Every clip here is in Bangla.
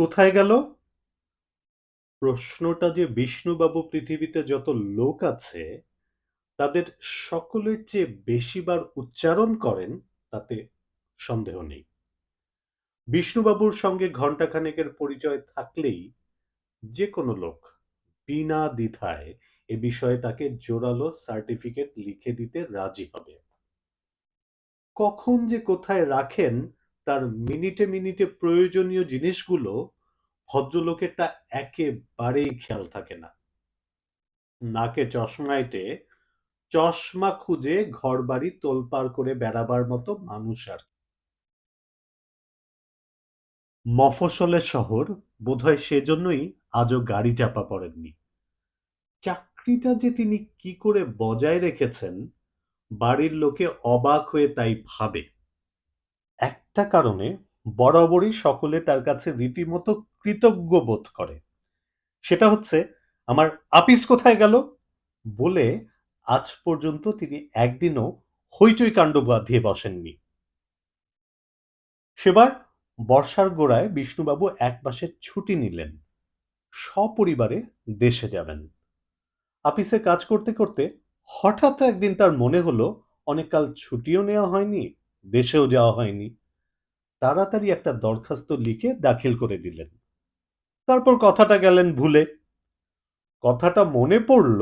কোথায় গেল? প্রশ্নটা যে বিষ্ণুবাবু পৃথিবীতে যত লোক আছে, তাদের সকলের চেয়ে বেশিবার উচ্চারণ করেন তাতে সন্দেহ নেই। বিষ্ণুবাবুর সঙ্গে ঘণ্টাখানেকের পরিচয় থাকলেই যে কোনো লোক বিনা দ্বিধায় এ বিষয়ে তাকে জোরালো সার্টিফিকেট লিখে দিতে রাজি হবে। কখন যে কোথায় রাখেন তার মিনিটে মিনিটে প্রয়োজনীয় জিনিসগুলো ভদ্রলোকের তা একেবারেই খেয়াল থাকে না। নাকে চশমা এঁটে চশমা খুঁজে ঘরবাড়ি তোলপাড় করে বেড়াবার মতো মানুষ আর কি। মফস্বলের শহর বোধহয় সেজন্যই আজও গাড়ি চাপা পড়েননি। চাকরিটা যে তিনি কি করে বজায় রেখেছেন, বাড়ির লোকে অবাক হয়ে তাই ভাবে। একটা কারণে বরাবরই সকলে তার কাছে রীতিমতো কৃতজ্ঞ বোধ করে। সেটা হচ্ছে আমার আপিস কোথায় গেল? বলে আজ পর্যন্ত তিনি একদিনও হইচই কাণ্ড বাঁধিয়ে বসেননি। সেবার বর্ষার গোড়ায় বিষ্ণুবাবু এক মাসের ছুটি নিলেন। সপরিবারে দেশে যাবেন। আপিসে কাজ করতে করতে হঠাৎ একদিন তার মনে হলো অনেককাল ছুটিও নেওয়া হয়নি, দেশেও যাওয়া হয়নি। তাড়াতাড়ি একটা দরখাস্ত লিখে দাখিল করে দিলেন। তারপর কথাটা গেলেন ভুলে। কথাটা মনে পড়ল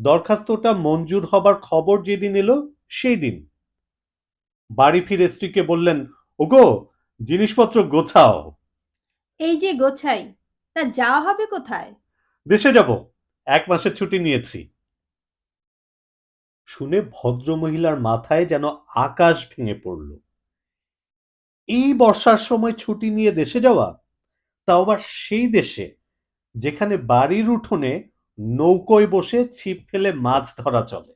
দরখাস্তটা মঞ্জুর হবার খবর যেদিন এলো সেই দিন। বাড়ি ফিরে স্ত্রীকে বললেন, ওগো জিনিসপত্র গোছাও। এই যে গোছাই তা যাওয়া হবে কোথায় দেশে যাব এক মাসের ছুটি নিয়েছি শুনে ভদ্রমহিলার মাথায় যেন আকাশ ভেঙে পড়ল এই বর্ষার সময় ছুটি নিয়ে দেশে যাওয়া, তাও আবার সেই দেশে যেখানে বাড়ির উঠোনে নৌকোয় বসে ছিপ ফেলে মাছ ধরা চলে।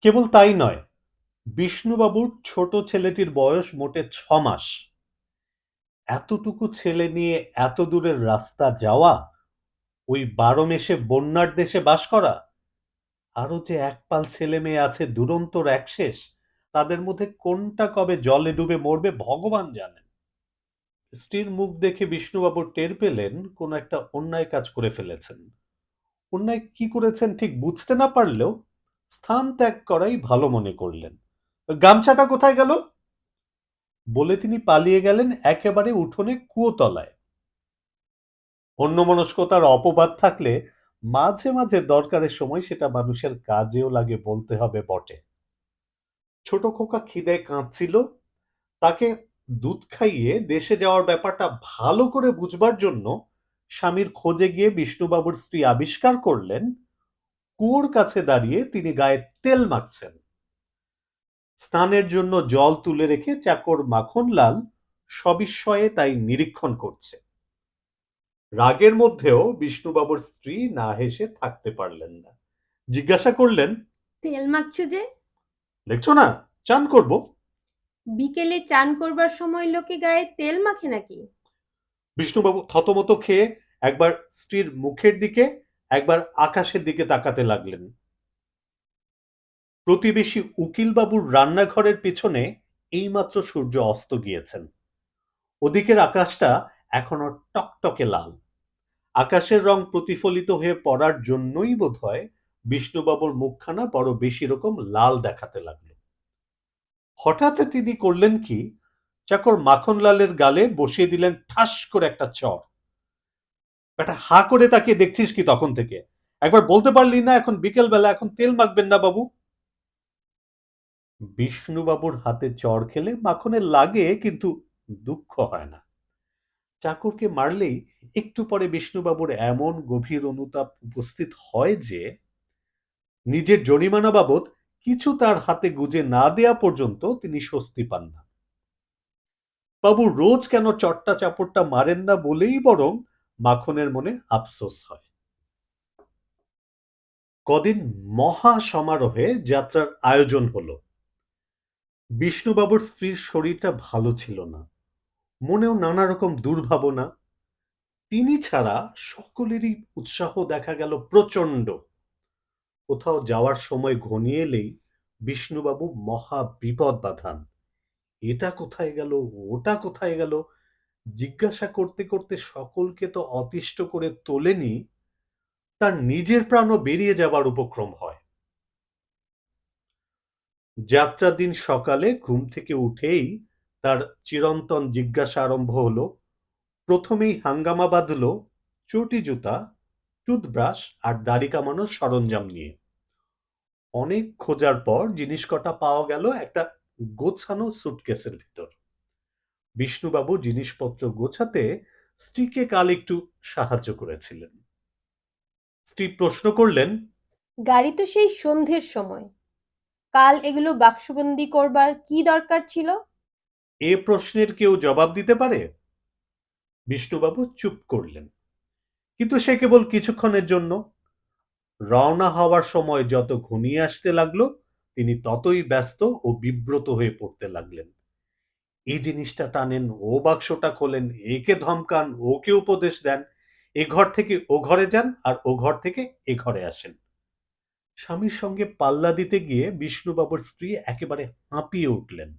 কেবল তাই নয়, বিষ্ণুবাবুর ছোট ছেলেটির বয়স মোটে ছ মাস। এতটুকু ছেলে নিয়ে এত দূরের রাস্তা যাওয়া, ওই বারো মেশে বন্যার দেশে বাস করা আরও যে একপাল ছেলে মেয়ে আছে দুরন্তর একশেষ তাদের মধ্যে কোনটা কবে জলে ডুবে মরবে ভগবান জানেন। স্ত্রীর মুখ দেখে বিষ্ণুবাবু টের পেলেন কোন একটা অন্যায় কাজ করে ফেলেছেন। অন্যায় কি করেছেন ঠিক বুঝতে না পারলেও স্থান ত্যাগ করাই ভালো মনে করলেন। গামছাটা কোথায় গেল? বলে তিনি পালিয়ে গেলেন একেবারে উঠোনে কুয়োতলায়। অন্যমনস্কতার অপবাদ থাকলে মাঝে মাঝে দরকারের সময় সেটা মানুষের কাজেও লাগে বলতে হবে বটে। ছোট খোকা খিদায় কাঁদছিল। তাকে দুধ খাইয়ে দেশে যাওয়ার ব্যাপারটা ভালো করে বুঝবার জন্য স্বামীর খোঁজে গিয়ে বিষ্ণুবাবুর স্ত্রী আবিষ্কার করলেন, কুয়োর কাছে দাঁড়িয়ে তিনি গায়ে তেল মাখছেন। স্নানের জন্য জল তুলে রেখে চাকর মাখনলাল সবিস্ময়ে তাই নিরীক্ষণ করছে। রাগের মধ্যেও বিষ্ণুবাবুর স্ত্রী না হেসে থাকতে পারলেন না। জিজ্ঞাসা করলেন, তেল মাখছো যে? দেখছ না? চান করব। বিকেলে চান করবার সময় লোকে গায়ে তেল মাখে নাকি? বিষ্ণুবাবু থতমত খেয়ে একবার স্ত্রীর মুখের দিকে একবার আকাশের দিকে তাকাতে লাগলেন। প্রতিবেশী উকিলবাবুর রান্নাঘরের পেছনে এইমাত্র সূর্য অস্ত গিয়েছেন। ওদিকের আকাশটা এখনও টকটকে লাল। আকাশের রং প্রতিফলিত হয়ে পড়ার জন্যই বোধহয় বিষ্ণুবাবুর মুখখানা বড় বেশি রকম লাল দেখাতে লাগল। হঠাৎ তিনি করলেন কি? চাকর মাখনলালের গালে বসিয়ে দিলেন ঠাস করে একটা চর। একটা হা করে তাকে দেখছিস কি তখন থেকে? একবার বলতে পারলি না, এখন বিকেল বেলা এখন তেল মাখবেন না বাবু। বিষ্ণুবাবুর হাতে চর খেলে মাখনের লাগে, কিন্তু দুঃখ হয় না। চাকরকে মারলেই একটু পরে বিষ্ণুবাবুর এমন গভীর অনুতাপ উপস্থিত হয় যে নিজের জরিমানা বাবদ কিছু তার হাতে গুজে না দেয়া পর্যন্ত তিনি স্বস্তি পান না। বাবু রোজ কেন চট্টা চাপড়টা মারেন না বলেই বরং মাখনের মনে আফসোস হয়। কদিন মহা সমারোহে যাত্রার আয়োজন হলো। বিষ্ণুবাবুর স্ত্রীর শরীরটা ভালো ছিল না। মনেও নানা রকম দুর্ভাবনা। তিনি ছাড়া সকলেরই উৎসাহ দেখা গেল প্রচণ্ড কোথাও যাওয়ার সময় ঘনিয়ে এলেই বিষ্ণুবাবু মহা বিপদ বাঁধান। এটা কোথায় গেল, ওটা কোথায় গেল? জিজ্ঞাসা করতে করতে সকলকে তো অতিষ্ঠ করে তোলেনি, তার নিজের প্রাণও বেরিয়ে যাবার উপক্রম হয়। যাত্রার দিন সকালে ঘুম থেকে উঠেই তার চিরন্তন জিজ্ঞাসা আরম্ভ হলো, প্রথমেই হাঙ্গামা বাঁধল চটি জুতা, টুথব্রাশ আর দাড়ি কামানোর সরঞ্জাম নিয়ে। অনেক খোঁজার পর জিনিস কটা পাওয়া গেল একটা গোছানো সুটকেসের ভিতর। বিষ্ণুবাবু জিনিসপত্র গোছাতে স্ত্রীকে কাল একটু সাহায্য করেছিলেন। স্ত্রী প্রশ্ন করলেন গাড়ি তো সেই সন্ধ্যের সময়। কাল এগুলো বাক্সবন্দি করবার কি দরকার ছিল? এ প্রশ্নের কেউ জবাব দিতে পারে? বিষ্ণুবাবু চুপ করলেন। কিন্তু সে কেবল কিছুক্ষণের জন্য রওনা হওয়ার সময় যত ঘনিয়ে আসতে লাগল, তিনি ততই ব্যস্ত ও বিব্রত হয়ে পড়তে লাগলেন। এই জিনিসটা টানেন, ও বাক্সটা খোলেন, একে ধমকান, ওকে উপদেশ দেন, এ ঘর থেকে ও ঘরে যান আর ও ঘর থেকে এ ঘরে আসেন। স্বামীর সঙ্গে পাল্লা দিতে গিয়ে বিষ্ণুবাবুর স্ত্রী একেবারে হাঁপিয়ে উঠলেন।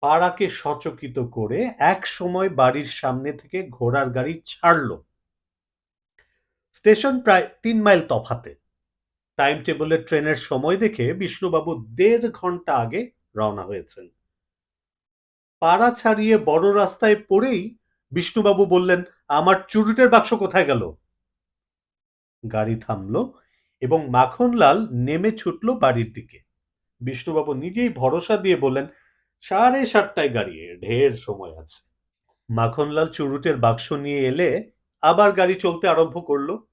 পাড়াকে সচকিত করে এক সময় বাড়ির সামনে থেকে ঘোড়ার গাড়ি ছাড়ল। স্টেশন প্রায় তিন মাইল তফাতে। টাইম টেবলে ট্রেনের সময় দেখে বিষ্ণুবাবু দেড় ঘণ্টা আগে রওনা হয়েছেন। পাড়া ছাড়িয়ে বড় রাস্তায় পড়েই বিষ্ণুবাবু বললেন, আমার চুরুটের বাক্স কোথায় গেল? গাড়ি থামলো এবং মাখনলাল নেমে ছুটল বাড়ির দিকে। বিষ্ণুবাবু নিজেই ভরসা দিয়ে বললেন, সাড়ে সাতটায় গাড়ি, ঢের সময় আছে। মাখনলাল চুরুটের বাক্স নিয়ে এলে আবার গাড়ি চলতে আরম্ভ করল।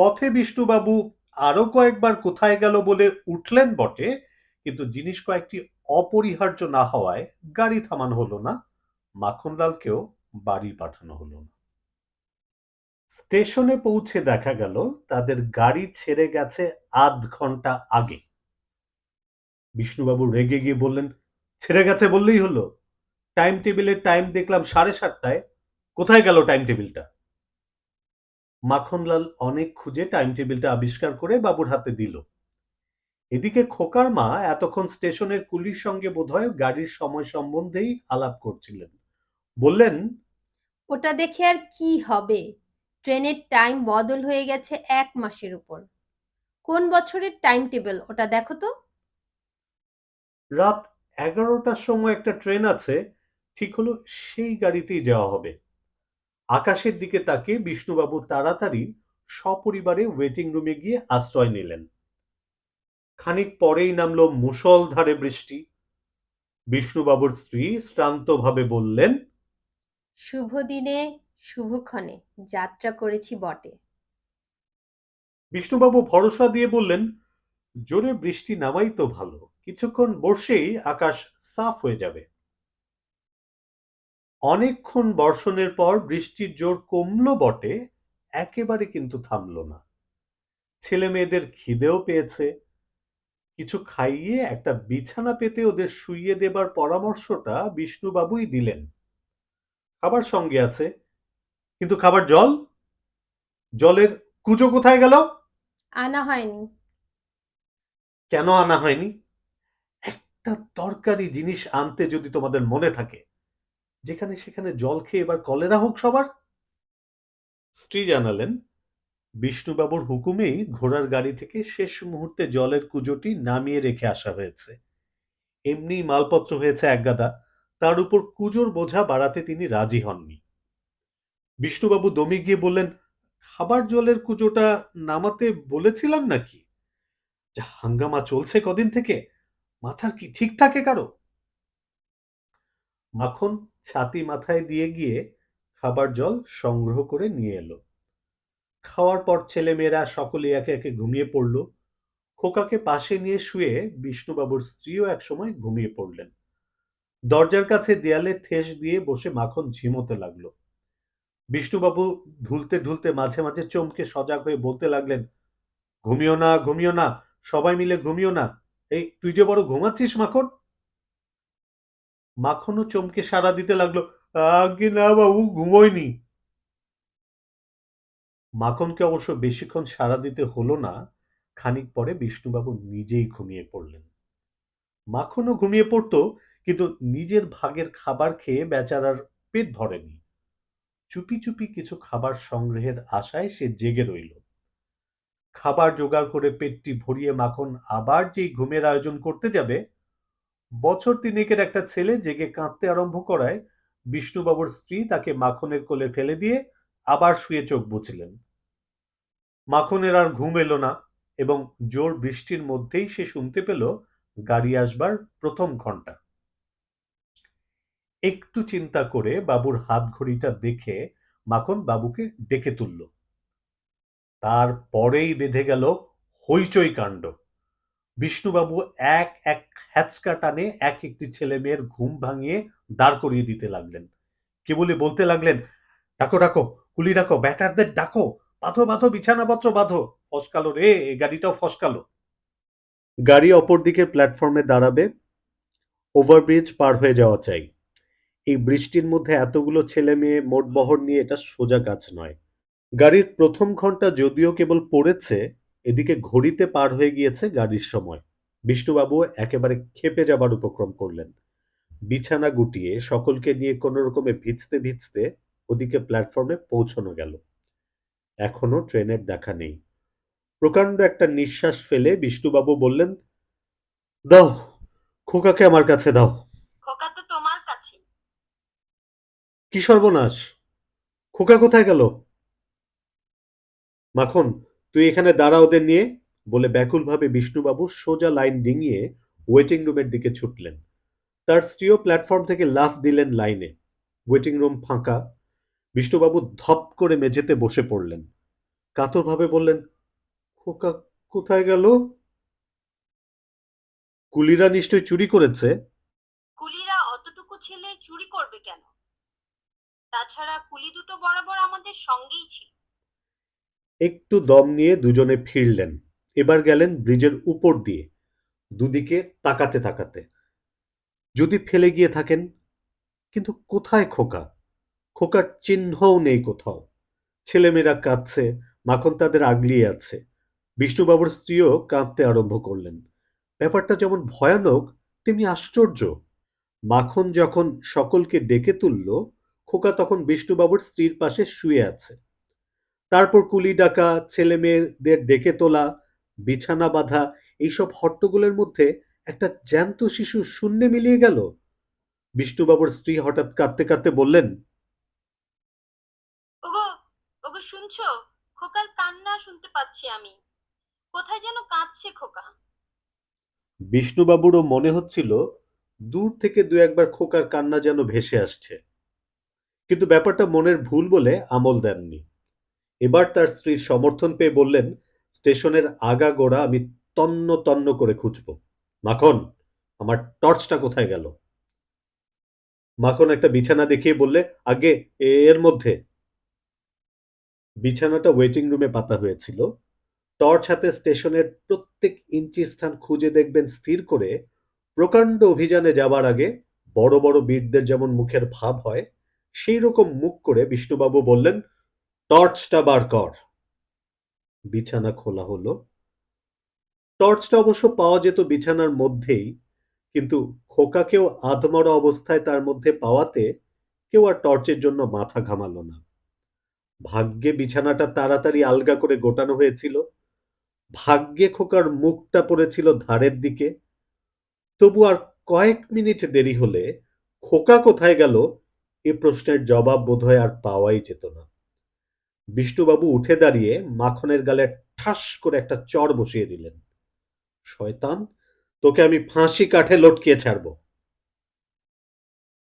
পথে বিষ্ণুবাবু আরও কয়েকবার কোথায় গেল বলে উঠলেন বটে, কিন্তু জিনিস কয়েকটি অপরিহার্য না হওয়ায় গাড়ি থামানো হলো না, মাখনলালকেও বাড়ি পাঠানো হলো না। স্টেশনে পৌঁছে দেখা গেল তাদের গাড়ি ছেড়ে গেছে আধ ঘণ্টা আগে। বিষ্ণুবাবু রেগে গিয়ে বললেন, ছেড়ে গেছে বললেই হলো। টাইম টেবিলের টাইম দেখলাম সাড়ে সাতটায়। কোথায় গেল টাইম টেবিলটা? মাখনলাল অনেক খুঁজে টাইম টেবিলটা আবিষ্কার করে বাবুর হাতে দিল। এদিকে খোকার মা এতক্ষণ স্টেশনের কুলির সঙ্গে বোধহয় গাড়ির সময় সম্বন্ধেই আলাপ করছিলেন। বললেন ওটা দেখে আর কি হবে? ট্রেনের টাইম বদল হয়ে গেছে এক মাসের উপর। কোন বছরের টাইম টেবিল ওটা দেখো তো? রাত এগারোটার সময় একটা ট্রেন আছে ঠিক হলো সেই গাড়িতেই যাওয়া হবে। আকাশের দিকে তাকে বিষ্ণুবাবু তাড়াতাড়ি সপরিবারে ওয়েটিং রুমে গিয়ে আশ্রয় নিলেন। খানিক পরেই নামলো মুষলধারে বৃষ্টি। বিষ্ণুবাবুর স্ত্রী শ্রান্তভাবে বললেন শুভ দিনে শুভক্ষণে যাত্রা করেছি বটে। বিষ্ণুবাবু ভরসা দিয়ে বললেন জোরে বৃষ্টি নামাই তো ভালো কিছুক্ষণ বর্ষেই আকাশ সাফ হয়ে যাবে। অনেকক্ষণ বর্ষণের পর বৃষ্টির জোর কমলো বটে একেবারে কিন্তু থামলো না। ছেলে মেয়েদের খিদেও পেয়েছে। কিছু খাইয়ে একটা বিছানা পেতে ওদের শুইয়ে দেবার পরামর্শটা বিষ্ণুবাবুই দিলেন। খাবার সঙ্গে আছে। কিন্তু খাবার জল? জলের কুচো কোথায় গেল? আনা হয়নি। কেন আনা হয়নি? একটা দরকারি জিনিস আনতে যদি তোমাদের মনে থাকে। যেখানে সেখানে জল খেয়ে এবার কলেরা হোক সবার। স্ত্রী জানালেন, বিষ্ণুবাবুর হুকুমেই ঘোড়ার গাড়ি থেকে শেষ মুহূর্তে জলের কুজোটি নামিয়ে রেখে আসা হয়েছে। এমনি মালপত্র হয়েছে একগাদা, তার উপর কুজোর বোঝা বাড়াতে তিনি রাজি হননি। বিষ্ণুবাবু দমে গিয়ে বললেন, খাবার জলের কুজোটা নামাতে বলেছিলাম নাকি? যা হাঙ্গামা চলছে কদিন থেকে? মাথার কি ঠিক থাকে কারও? মাখন ছাতি মাথায় দিয়ে গিয়ে খাবার জল সংগ্রহ করে নিয়ে এলো। খাওয়ার পর ছেলেমেয়েরা সকলে একে একে ঘুমিয়ে পড়ল। খোকাকে পাশে নিয়ে শুয়ে বিষ্ণুবাবুর স্ত্রীও একসময় ঘুমিয়ে পড়লেন। দরজার কাছে দেয়ালে ঠেস দিয়ে বসে মাখন ঝিমোতে লাগল। বিষ্ণুবাবু ঢুলতে ঢুলতে মাঝে মাঝে চমকে সজাগ হয়ে বলতে লাগলেন, ঘুমিও না ঘুমিও না, সবাই মিলে ঘুমিও না। এই, তুই যে বড় ঘুমাচ্ছিস মাখন? মাখনও চমকে সাড়া দিতে লাগল, আগে না বাবু, ঘুমোয়নি। মাখনকে অবশ্য বেশিক্ষণ সাড়া দিতে হলো না, খানিক পরে বিষ্ণুবাবু নিজেই ঘুমিয়ে পড়লেন। মাখনও ঘুমিয়ে পড়তো, কিন্তু নিজের ভাগের খাবার খেয়ে বেচারার পেট ভরেনি। চুপি চুপি কিছু খাবার সংগ্রহের আশায় সে জেগে রইল। খাবার জোগাড় করে পেটটি ভরিয়ে মাখন আবার যেই ঘুমের আয়োজন করতে যাবে বছর তিনেকের একটা ছেলে জেগে কাঁদতে আরম্ভ করায়, বিষ্ণুবাবুর স্ত্রী তাকে মাখনের কোলে ফেলে দিয়ে আবার শুয়ে চোখ বুঝলেন। মাখনের আর ঘুম এলো না এবং জোর বৃষ্টির মধ্যেই সে শুনতে পেল গাড়ি আসবার প্রথম ঘণ্টা একটু চিন্তা করে বাবুর হাত ঘড়িটা দেখে মাখন বাবুকে ডেকে তুলল। তারপরেই বেঁধে গেল হইচই কাণ্ড। বিষ্ণুবাবু এক এক হ্যাচকা টানে এক একটি ছেলে মেয়ের ঘুম ভাঙিয়ে দাঁড় করিয়ে দিতে লাগলেন। কেবলই বলতে লাগলেন, ডাকো ডাকো, কুলি ডাকো, ব্যাটারদের ডাকো, বাঁধো বাঁধো, বিছানাপত্র বাঁধো, ফসকালো রে গাড়িটাও ফসকালো। গাড়ি অপর দিকের প্ল্যাটফর্মে দাঁড়াবে, ওভারব্রিজ পার হয়ে যাওয়া চাই। এই বৃষ্টির মধ্যে এতগুলো ছেলে মেয়ে মোট বহর নিয়ে এটা সোজা কাজ নয়। গাড়ির প্রথম ঘণ্টা যদিও কেবল পড়েছে এদিকে ঘড়িতে পার হয়ে গিয়েছে গাড়ির সময়। বিষ্ণুবাবু একেবারে খেপে যাবার উপক্রম করলেন। বিছানা গুটিয়ে সকলকে নিয়ে কোনো রকমে ভিজতে ভিজতে ওদিকে প্ল্যাটফর্মে পৌঁছানো গেল। এখনও ট্রেনের দেখা নেই। প্রকাণ্ড একটা নিঃশ্বাস ফেলে বিষ্ণুবাবু বললেন দাও খোকাকে আমার কাছে দাও। খোকা তো তোমার কাছে। কি সর্বনাশ! খোকা কোথায় গেল? মাখন তুই এখানে দাঁড়া ওদের নিয়ে, বলে ব্যাকুলভাবে বিষ্ণুবাবু সোজা লাইন ডিঙিয়ে ওয়েটিং রুমের দিকে ছুটলেন। তার স্ত্রীও প্ল্যাটফর্ম থেকে লাফ দিলেন লাইনে। ওয়েটিং রুম ফাঁকা। বিষ্ণুবাবু ধপ করে মেঝেতে বসে পড়লেন। কাতরভাবে বললেন, খোকা কোথায় গেল? কুলিরা নিশ্চয় চুরি করেছে। কুলিরা অতটুকু ছেলে চুরি করবে কেন? তাছাড়া কুলি দুটো বরাবর আমাদের সঙ্গেই ছিল। একটু দম নিয়ে দুজনে ফিরলেন। এবার গেলেন ব্রিজের উপর দিয়ে, দুদিকে তাকাতে তাকাতে। যদি ফেলে গিয়ে থাকেন, কিন্তু কোথায় খোকা? খোকার চিহ্নও নেই কোথাও। ছেলেমেয়েরা কাঁদছে, মাখন তাদের আগলিয়ে আছে। বিষ্ণুবাবুর স্ত্রীও কাঁদতে আরম্ভ করলেন। ব্যাপারটা যেমন ভয়ানক, তেমনি আশ্চর্য। মাখন যখন সকলকে ডেকে তুলল, খোকা তখন বিষ্ণুবাবুর স্ত্রীর পাশে শুয়ে আছে। তারপর কুলি ডাকা ছেলে মেয়েদের ডেকে তোলা বিছানা বাঁধা এইসব হট্টগোলের মধ্যে একটা জ্যান্ত শিশু শূন্যে মিলিয়ে গেল। বিষ্ণুবাবুর স্ত্রী হঠাৎ কাঁদতে কাঁদতে বললেন ওগো ওগো শুনছো? খোকার কান্না শুনতে পাচ্ছি আমি। কোথায় যেন কাঁদছে খোকা। বিষ্ণুবাবুরও মনে হচ্ছিল দূর থেকে দু একবার খোকার কান্না যেন ভেসে আসছে। কিন্তু ব্যাপারটা মনের ভুল বলে আমল দেননি। এবার তার স্ত্রীর সমর্থন পেয়ে বললেন, স্টেশনের আগা গোড়া আমি তন্ন তন্ন করে খুঁজব। মাখন, আমার টর্চটা কোথায় গেল? মাখন একটা বিছানা দেখিয়ে বললে, আগে এর মধ্যে। বিছানাটা ওয়েটিং রুমে পাতা হয়েছিল। টর্চ হাতে স্টেশনের প্রত্যেক ইঞ্চি স্থান খুঁজে দেখবেন স্থির করে প্রকাণ্ড অভিযানে যাবার আগে বড় বড় বীরদের যেমন মুখের ভাব হয় সেই রকম মুখ করে বিষ্ণুবাবু বললেন টর্চটা বার কর। বিছানা খোলা হলো। টর্চটা অবশ্য পাওয়া যেত বিছানার মধ্যেই, কিন্তু খোকাকেও আধমরা অবস্থায় তার মধ্যে পাওয়াতে কেউ আর টর্চের জন্য মাথা ঘামালো না। ভাগ্যে বিছানাটা তাড়াতাড়ি আলগা করে গোটানো হয়েছিল। ভাগ্যে খোকার মুখটা পড়েছিল ধারের দিকে। তবু আর কয়েক মিনিট দেরি হলে খোকা কোথায় গেল, এ প্রশ্নের জবাব বোধহয় আর পাওয়াই যেত না। বিষ্ণুবাবু উঠে দাঁড়িয়ে মাখনের গালে ঠাস করে একটা চর বসিয়ে দিলেন। শয়তান, তোকে আমি ফাঁসি কাঠে লটকিয়ে ছাড়ব।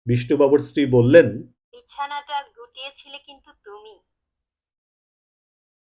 বিষ্ণুবাবুর স্ত্রী বললেন, বিছানা